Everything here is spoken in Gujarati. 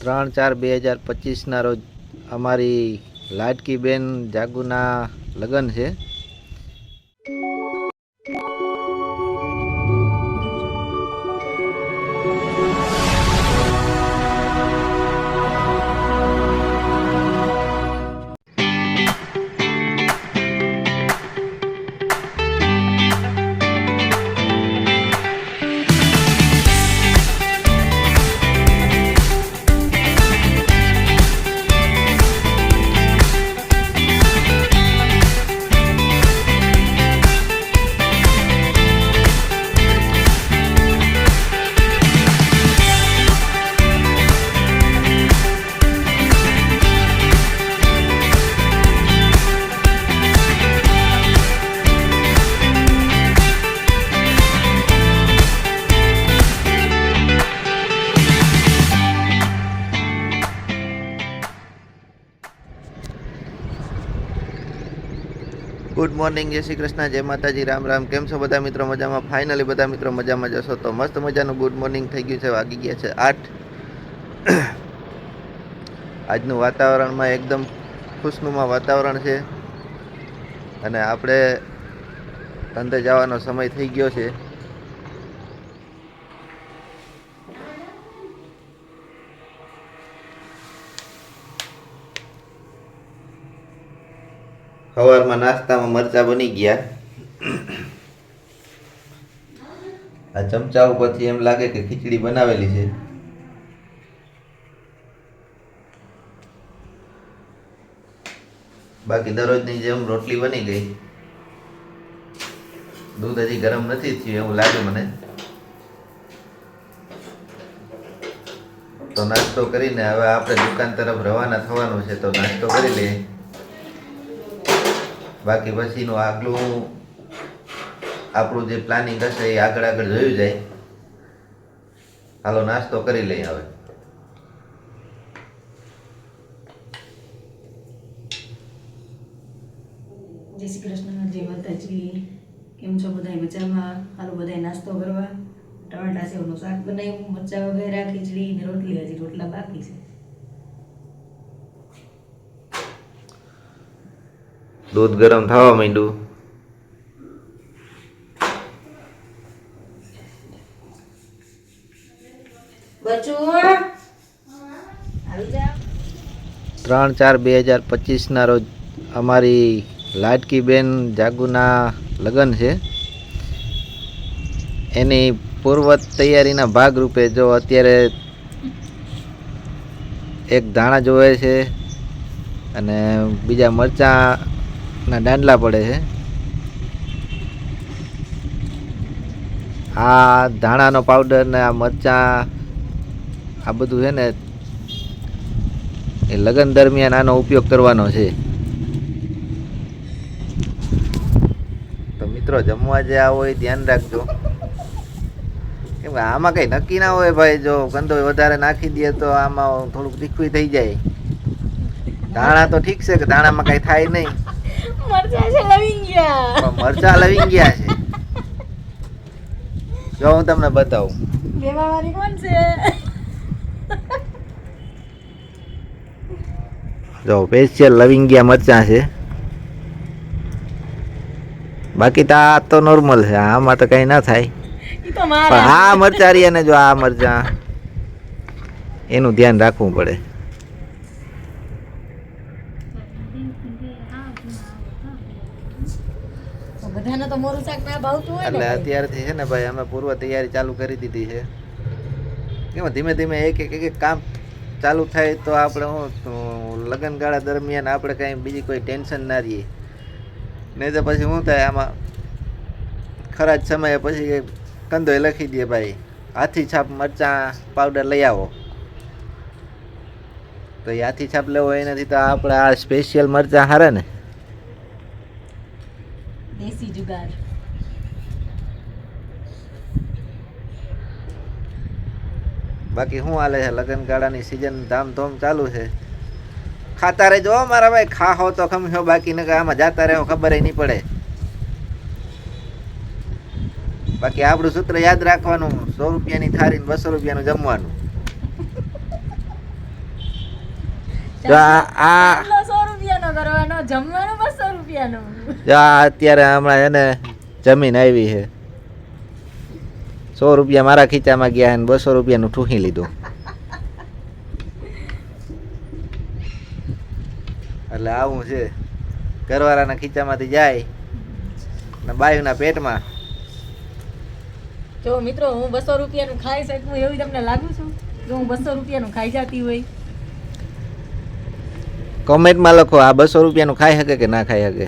ત્રણ ચાર બે હજાર પચીસના રોજ અમારી લાટકી બેન જાગુના લગ્ન છે. ગુડ મોર્નિંગ જય શ્રી કૃષ્ણ, જય માતાજી, રામ રામ. કેમ છો બધા મિત્રો? મજામાં? ફાઇનલી બધા મિત્રો મજામાં જશો તો મસ્ત મજાનું ગુડ મોર્નિંગ થઈ ગયું છે, વાગી ગયા છે આઠ. આજનું વાતાવરણમાં એકદમ ખુશનુમા વાતાવરણ છે. અને આપણે ધંધે જવાનો સમય થઈ ગયો છે. સવારમાં નાસ્તામાં મરચા બની ગયા. આ ચમચા ઉપરથી એમ લાગે કે ખીચડી બનાવેલી છે. બાકી દરરોજની જેમ રોટલી બની ગઈ. દૂધ હજી ગરમ નથી થયું એવું લાગે મને. તો નાસ્તો કરીને હવે આપણે દુકાન તરફ રવાના થવાનું છે, તો નાસ્તો કરી લઈએ. બાકી પછીનું આગલું આપણું જે પ્લાનિંગ હશે એ આગળ આગળ જોયું જાય. હાલો, નાસ્તો કરી લઈએ હવે. જય શ્રી કૃષ્ણ જય માતાજી. કેમ છો બધા? મજામાં? હાલો બધા નાસ્તો કરવા. ટમાટા સેવનું શાક બનાવ્યું, મરચા વગેરે ખીચડી ને રોટલી. હજી રોટલા બાકી છે. દૂધ ગરમ થવા માંડ્યું. ત્રણ ચાર બે હજાર પચીસના રોજ અમારી લાટકીબેન જાગુના લગ્ન છે. એની પૂર્વ તૈયારીના ભાગરૂપે જો અત્યારે એક ધાણા જોવે છે અને બીજા મરચાંના દાંડલા પડે છે. આ ધાણાનો પાવડર ને આ મરચાં, આ બધું છે ને, એ લગ્ન દરમિયાન આનો ઉપયોગ કરવાનો છે. તો મિત્રો, જમવા જે આવો એ ધ્યાન રાખજો. કેમ આમાં કઈ નક્કી ના હોય ભાઈ, જો ગંદો વધારે નાખી દે તો આમાં થોડુંક તીખું થઈ જાય. ધાણા તો ઠીક છે, કે ધાણામાં કઈ થાય નહીં. મરચા છે લવી ગયા મરચા લવી ગયા છે. જો હું તમને બતાવું. લેવા વાળી કોણ છે? જો સ્પેશિયલ લવિંગિયા મરચાં છે. બાકી તો આ તો નોર્મલ છે આમાં તો કઈ ના થાય. પણ આ મરચાં રહ્યા ને જો આ મરચાં એનું ધ્યાન રાખવું પડે. એટલે અત્યારથી છે ને ભાઈ અમે પૂર્વ તૈયારી ચાલુ કરી દીધી છે. કેમ ધીમે ધીમે એક એક એક એક કામ ચાલુ થાય તો આપણે હું લગ્નગાળા દરમિયાન આપણે કાંઈ બીજી કોઈ ટેન્શન ના રહીએ. નહીં તો પછી શું થાય આમાં ખરા જ સમયે પછી કંદોય લખી દે ભાઈ હાથી છાપ મરચાં પાવડર લઈ આવો. તો એ હાથી છાપ લેવો એનાથી તો આપણે આ સ્પેશિયલ મરચાં હારે ને. દેશી જુગાર. બાકી શું હાલે છે? લગ્ન ગાળાની સિઝન ધામધૂમ ચાલુ છે. ખાતા રહેજો હો મારા ભાઈ. ખાહો તો ખમશો બાકી ને આમાં જાતા રહો ખબર નહીં પડે. બાકી આપણું સૂત્ર યાદ રાખવાનું સો રૂપિયાની થારી ને બસો રૂપિયાનું જમવાનું. આ કરવાનો જમવાનું બસો રૂપિયાનો. આ અત્યારે હમણાં એને જમીન આવી છે. સો રૂપિયા મારા ખીચામાં ગયા અને બસો રૂપિયાનું ઠૂહી લીધું. એટલે આવું છે. ઘરવાળાના ખીચામાંથી જાય ને બાયુના પેટમાં. જો મિત્રો હું બસો રૂપિયાનું ખાઈ શકું એવું તમને લાગુ છું? જો હું બસો રૂપિયાનું ખાઈ જતી હોય કોમેન્ટમાં લખો આ બસો રૂપિયાનું ખાઈ શકે કે ના ખાઈ શકે?